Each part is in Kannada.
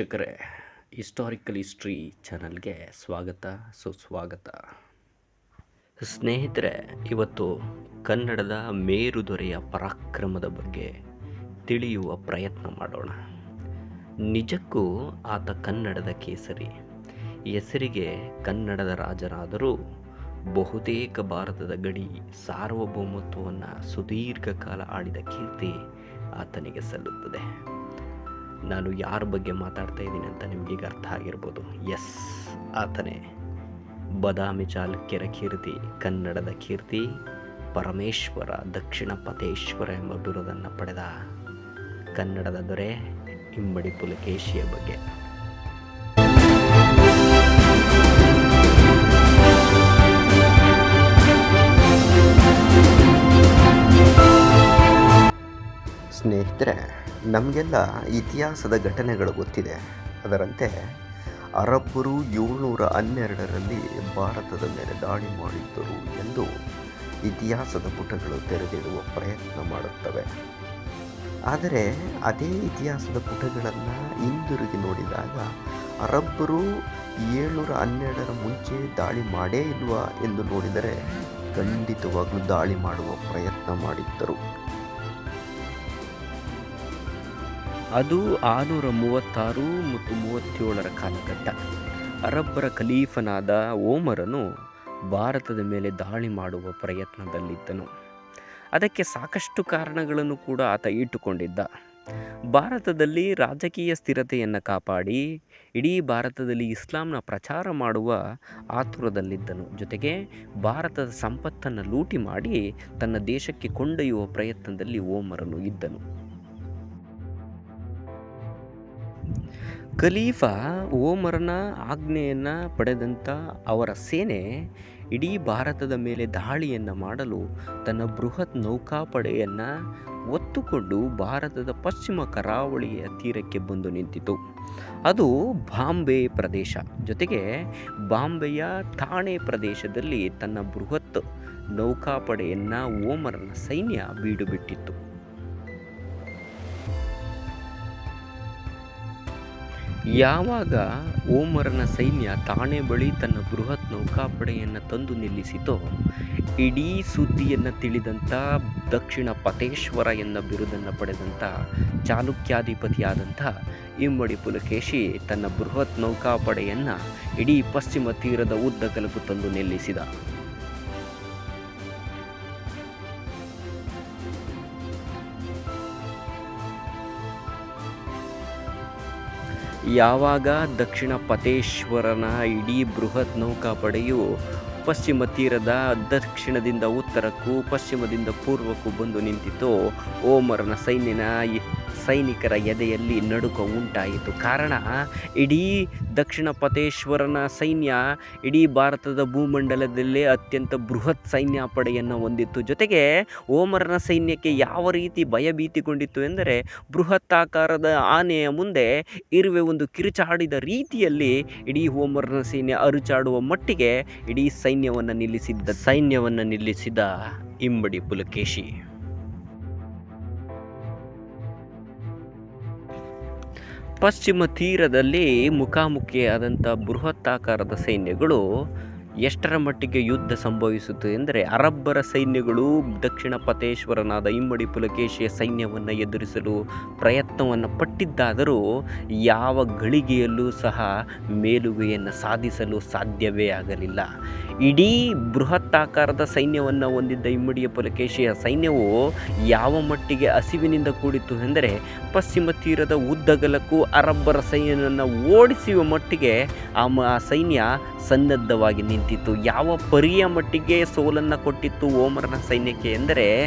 ವೀಕ್ಷಕರೇ ಹಿಸ್ಟಾರಿಕಲ್ ಹಿಸ್ಟ್ರಿ ಚಾನಲ್ಗೆ ಸ್ವಾಗತ, ಸುಸ್ವಾಗತ. ಸ್ನೇಹಿತರೆ, ಇವತ್ತು ಕನ್ನಡದ ಮೇರು ದೊರೆಯ ಪರಾಕ್ರಮದ ಬಗ್ಗೆ ತಿಳಿಯುವ ಪ್ರಯತ್ನ ಮಾಡೋಣ. ನಿಜಕ್ಕೂ ಆತ ಕನ್ನಡದ ಕೇಸರಿ. ಹೆಸರಿಗೆ ಕನ್ನಡದ ರಾಜನಾದರೂ ಬಹುತೇಕ ಭಾರತದ ಗಡಿ ಸಾರ್ವಭೌಮತ್ವವನ್ನು ಸುದೀರ್ಘ ಕಾಲ ಆಡಿದ ಕೀರ್ತಿ ಆತನಿಗೆ ಸಲ್ಲುತ್ತದೆ. ನಾನು ಯಾರ ಬಗ್ಗೆ ಮಾತಾಡ್ತಾ ಇದ್ದೀನಿ ಅಂತ ನಿಮಗೀಗ ಅರ್ಥ ಆಗಿರ್ಬೋದು. ಎಸ್ ಆತನೇ. ಬದಾಮಿ ಚಾಲುಕ್ಯರ ಕೀರ್ತಿ, ಕನ್ನಡದ ಕೀರ್ತಿ, ಪರಮೇಶ್ವರ, ದಕ್ಷಿಣ ಪತೇಶ್ವರ ಎಂಬ ಬಿರುದನ್ನು ಪಡೆದ ಕನ್ನಡದ ದೊರೆ ಇಮ್ಮಡಿ ಪುಲಕೇಶಿಯ ಬಗ್ಗೆ. ಸ್ನೇಹಿತರೆ ನಮಗೆಲ್ಲ ಇತಿಹಾಸದ ಘಟನೆಗಳು ಗೊತ್ತಿದೆ. ಅದರಂತೆ ಅರಬ್ಬರು ಏಳ್ನೂರ ಹನ್ನೆರಡರಲ್ಲಿ ಭಾರತದ ಮೇಲೆ ದಾಳಿ ಮಾಡಿದ್ದರು ಎಂದು ಇತಿಹಾಸದ ಪುಟಗಳು ತೆರೆದಿಡುವ ಪ್ರಯತ್ನ ಮಾಡುತ್ತವೆ. ಆದರೆ ಅದೇ ಇತಿಹಾಸದ ಪುಟಗಳನ್ನು ಹಿಂದಿರುಗಿ ನೋಡಿದಾಗ ಅರಬ್ಬರು ಏಳ್ನೂರ ಹನ್ನೆರಡರ ಮುಂಚೆ ದಾಳಿ ಮಾಡೇ ಇಲ್ವಾ ಎಂದು ನೋಡಿದರೆ ಖಂಡಿತವಾಗಲೂ ದಾಳಿ ಮಾಡುವ ಪ್ರಯತ್ನ ಮಾಡಿದ್ದರು. ಅದು ಆರುನೂರ ಮೂವತ್ತಾರು ಮತ್ತು ಮೂವತ್ತೇಳರ ಕಾಲಘಟ್ಟ. ಅರಬ್ಬರ ಖಲೀಫನಾದ ಓಮರನು ಭಾರತದ ಮೇಲೆ ದಾಳಿ ಮಾಡುವ ಪ್ರಯತ್ನದಲ್ಲಿದ್ದನು. ಅದಕ್ಕೆ ಸಾಕಷ್ಟು ಕಾರಣಗಳನ್ನು ಕೂಡ ಆತ ಇಟ್ಟುಕೊಂಡಿದ್ದ. ಭಾರತದಲ್ಲಿ ರಾಜಕೀಯ ಸ್ಥಿರತೆಯನ್ನು ಕಾಪಾಡಿ, ಇಡೀ ಭಾರತದಲ್ಲಿ ಇಸ್ಲಾಂನ ಪ್ರಚಾರ ಮಾಡುವ ಆತುರದಲ್ಲಿದ್ದನು. ಜೊತೆಗೆ ಭಾರತದ ಸಂಪತ್ತನ್ನು ಲೂಟಿ ಮಾಡಿ ತನ್ನ ದೇಶಕ್ಕೆ ಕೊಂಡೊಯ್ಯುವ ಪ್ರಯತ್ನದಲ್ಲಿ ಓಮರನು ಇದ್ದನು. ಖಲೀಫಾ ಓಮರನ ಆಜ್ಞೆಯನ್ನು ಪಡೆದಂಥ ಅವರ ಸೇನೆ ಇಡೀ ಭಾರತದ ಮೇಲೆ ದಾಳಿಯನ್ನು ಮಾಡಲು ತನ್ನ ಬೃಹತ್ ನೌಕಾಪಡೆಯನ್ನು ಒತ್ತುಕೊಂಡು ಭಾರತದ ಪಶ್ಚಿಮ ಕರಾವಳಿಯ ತೀರಕ್ಕೆ ಬಂದು ನಿಂತಿತು. ಅದು ಬಾಂಬೆ ಪ್ರದೇಶ. ಜೊತೆಗೆ ಬಾಂಬೆಯ ಠಾಣೆ ಪ್ರದೇಶದಲ್ಲಿ ತನ್ನ ಬೃಹತ್ ನೌಕಾಪಡೆಯನ್ನು ಓಮರನ ಸೈನ್ಯ ಬೀಡುಬಿಟ್ಟಿತ್ತು. ಯಾವಾಗ ಓಮರನ ಸೈನ್ಯ ತಾಣೆ ಬಳಿ ತನ್ನ ಬೃಹತ್ ನೌಕಾಪಡೆಯನ್ನು ತಂದು ನಿಲ್ಲಿಸಿತೋ, ಇಡೀ ಸುದ್ದಿಯನ್ನು ತಿಳಿದಂಥ ದಕ್ಷಿಣ ಪತೇಶ್ವರ ಎನ್ನ ಬಿರುದನ್ನು ಪಡೆದಂಥ ಚಾಲುಕ್ಯಾಧಿಪತಿಯಾದಂಥ ಇಮ್ಮಡಿ ಪುಲಕೇಶಿ ತನ್ನ ಬೃಹತ್ ನೌಕಾಪಡೆಯನ್ನು ಇಡೀ ಪಶ್ಚಿಮ ತೀರದ ಉದ್ದಗಲಕ್ಕೂ ತಂದು ನಿಲ್ಲಿಸಿದ. ಯಾವಾಗ ದಕ್ಷಿಣ ಪತೇಶ್ವರನ ಇಡೀ ಬೃಹತ್ ನೌಕಾಪಡೆಯು ಪಶ್ಚಿಮ ತೀರದ ದಕ್ಷಿಣದಿಂದ ಉತ್ತರಕ್ಕೂ ಪಶ್ಚಿಮದಿಂದ ಪೂರ್ವಕ್ಕೂ ಬಂದು ನಿಂತಿತೋ ಓಮರನ ಸೈನ್ಯನ ಸೈನಿಕರ ಎದೆಯಲ್ಲಿ ನಡುಕ ಉಂಟಾಯಿತು. ಕಾರಣ, ಇಡೀ ದಕ್ಷಿಣ ಪತೇಶ್ವರನ ಸೈನ್ಯ ಇಡೀ ಭಾರತದ ಭೂಮಂಡಲದಲ್ಲೇ ಅತ್ಯಂತ ಬೃಹತ್ ಸೈನ್ಯ ಪಡೆಯನ್ನು ಹೊಂದಿತ್ತು. ಜೊತೆಗೆ ಓಮರನ ಸೈನ್ಯಕ್ಕೆ ಯಾವ ರೀತಿ ಭಯಭೀತಿಗೊಂಡಿತ್ತು ಎಂದರೆ ಬೃಹತ್ ಆಕಾರದ ಆನೆಯ ಮುಂದೆ ಇರುವೆ ಒಂದು ಕಿರುಚಾಡಿದ ರೀತಿಯಲ್ಲಿ ಇಡೀ ಓಮರನ ಸೈನ್ಯ ಅರುಚಾಡುವ ಮಟ್ಟಿಗೆ ಇಡೀ ಸೈನ್ಯವನ್ನು ನಿಲ್ಲಿಸಿದ್ದ, ಸೈನ್ಯವನ್ನು ನಿಲ್ಲಿಸಿದ ಇಂಬಡಿ ಪುಲಕೇಶಿ. ಪಶ್ಚಿಮ ತೀರದಲ್ಲಿ ಮುಖಾಮುಖಿಯಾದಂಥ ಬೃಹತ್ತಾಕಾರದ ಸೈನ್ಯಗಳು ಎಷ್ಟರ ಮಟ್ಟಿಗೆ ಯುದ್ಧ ಸಂಭವಿಸುತ್ತದೆ ಎಂದರೆ ಅರಬ್ಬರ ಸೈನ್ಯಗಳು ದಕ್ಷಿಣ ಪತೇಶ್ವರನಾದ ಇಮ್ಮಡಿ ಪುಲಕೇಶಿಯ ಸೈನ್ಯವನ್ನು ಎದುರಿಸಲು ಪ್ರಯತ್ನವನ್ನು ಪಟ್ಟಿದ್ದಾದರೂ ಯಾವ ಗಳಿಗೆಯಲ್ಲೂ ಸಹ ಮೇಲುಗೆಯನ್ನು ಸಾಧಿಸಲು ಸಾಧ್ಯವೇ ಆಗಲಿಲ್ಲ. ಇಡೀ ಬೃಹತ್ತಾಕಾರದ ಸೈನ್ಯವನ್ನು ಹೊಂದಿದ್ದ ಇಮ್ಮಡಿಯ ಪುಲಕೇಶಿಯ ಸೈನ್ಯವು ಯಾವ ಮಟ್ಟಿಗೆ ಹಸಿವಿನಿಂದ ಕೂಡಿತ್ತು ಎಂದರೆ ಪಶ್ಚಿಮ ತೀರದ ಉದ್ದಗಲಕ್ಕೂ ಅರಬ್ಬರ ಸೈನ್ಯವನ್ನು ಓಡಿಸುವ ಮಟ್ಟಿಗೆ ಆ ಆ ಸೈನ್ಯ ಸನ್ನದ್ಧವಾಗಿ ನಿಂತಿತ್ತು. ಯಾವ ಪರಿಯ ಮಟ್ಟಿಗೆ ಸೋಲನ್ನು ಕೊಟ್ಟಿತ್ತು ಓಮರನ ಸೈನ್ಯಕ್ಕೆ ಎಂದರೆ,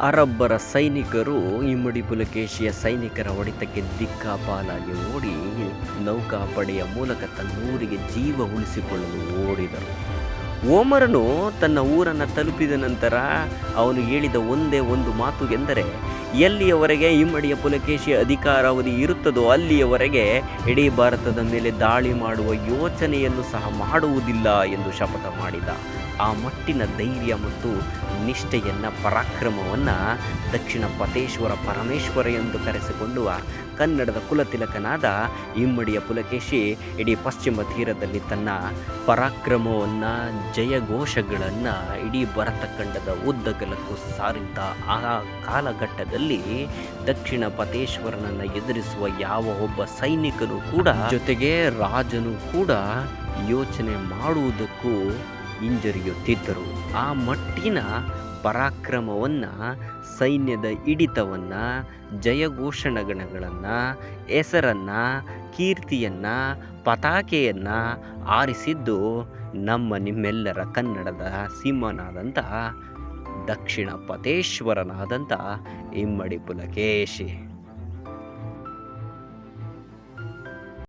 ಅರಬ್ಬರ ಸೈನಿಕರು ಇಮ್ಮಡಿ ಪುಲಕೇಶಿಯ ಸೈನಿಕರ ಹೊಡೆತಕ್ಕೆ ದಿಕ್ಕಾಪಾಲಾಗಿ ಓಡಿ ನೌಕಾಪಡೆಯ ಮೂಲಕ ತನ್ನ ಊರಿಗೆ ಜೀವ ಉಳಿಸಿಕೊಳ್ಳಲು ಓಡಿದರು. ಓಮರನು ತನ್ನ ಊರನ್ನು ತಲುಪಿದ ನಂತರ ಅವನು ಹೇಳಿದ ಒಂದೇ ಒಂದು ಮಾತು ಎಂದರೆ ಎಲ್ಲಿಯವರೆಗೆ ಇಮ್ಮಡಿಯ ಪುಲಕೇಶಿ ಅಧಿಕಾರಾವಧಿ ಇರುತ್ತದೋ ಅಲ್ಲಿಯವರೆಗೆ ಇಡೀ ಭಾರತದ ಮೇಲೆ ದಾಳಿ ಮಾಡುವ ಯೋಚನೆಯನ್ನು ಸಹ ಮಾಡುವುದಿಲ್ಲ ಎಂದು ಶಪಥ ಮಾಡಿದ. ಆ ಮಟ್ಟಿನ ಧೈರ್ಯ ಮತ್ತು ನಿಷ್ಠೆಯನ್ನು ಪರಾಕ್ರಮವನ್ನು ದಕ್ಷಿಣ ಪತೇಶ್ವರ ಪರಮೇಶ್ವರ ಎಂದು ಕರೆಸಿಕೊಳ್ಳುವ ಕನ್ನಡದ ಕುಲತಿಲಕನಾದ ಇಮ್ಮಡಿಯ ಪುಲಕೇಶಿ ಇಡೀ ಪಶ್ಚಿಮ ತೀರದಲ್ಲಿ ತನ್ನ ಪರಾಕ್ರಮವನ್ನು, ಜಯಘೋಷಗಳನ್ನು ಇಡೀ ಭರತಖಂಡದ ಉದ್ದಗಲಕ್ಕೂ ಸಾರಿದ್ದ ಆ ಕಾಲಘಟ್ಟದಲ್ಲಿ ದಕ್ಷಿಣ ಪತೇಶ್ವರನನ್ನು ಎದುರಿಸುವ ಯಾವ ಒಬ್ಬ ಸೈನಿಕನು ಕೂಡ ಜೊತೆಗೆ ರಾಜನು ಕೂಡ ಯೋಚನೆ ಮಾಡುವುದಕ್ಕೂ ಹಿಂಜರಿಯುತ್ತಿದ್ದರು. ಆ ಮಟ್ಟಿನ ಪರಾಕ್ರಮವನ್ನು, ಸೈನ್ಯದ ಹಿಡಿತವನ್ನು ಜಯಘೋಷಣೆಗಳನ್ನು ಹೆಸರನ್ನು, ಕೀರ್ತಿಯನ್ನು, ಪತಾಕೆಯನ್ನು ಆರಿಸಿದ್ದು ನಮ್ಮ ನಿಮ್ಮೆಲ್ಲರ ಕನ್ನಡದ ಸಿಂಹನಾದಂಥ ದಕ್ಷಿಣ ಪಥೇಶ್ವರನಾದಂಥ ಇಮ್ಮಡಿ ಪುಲಕೇಶಿ.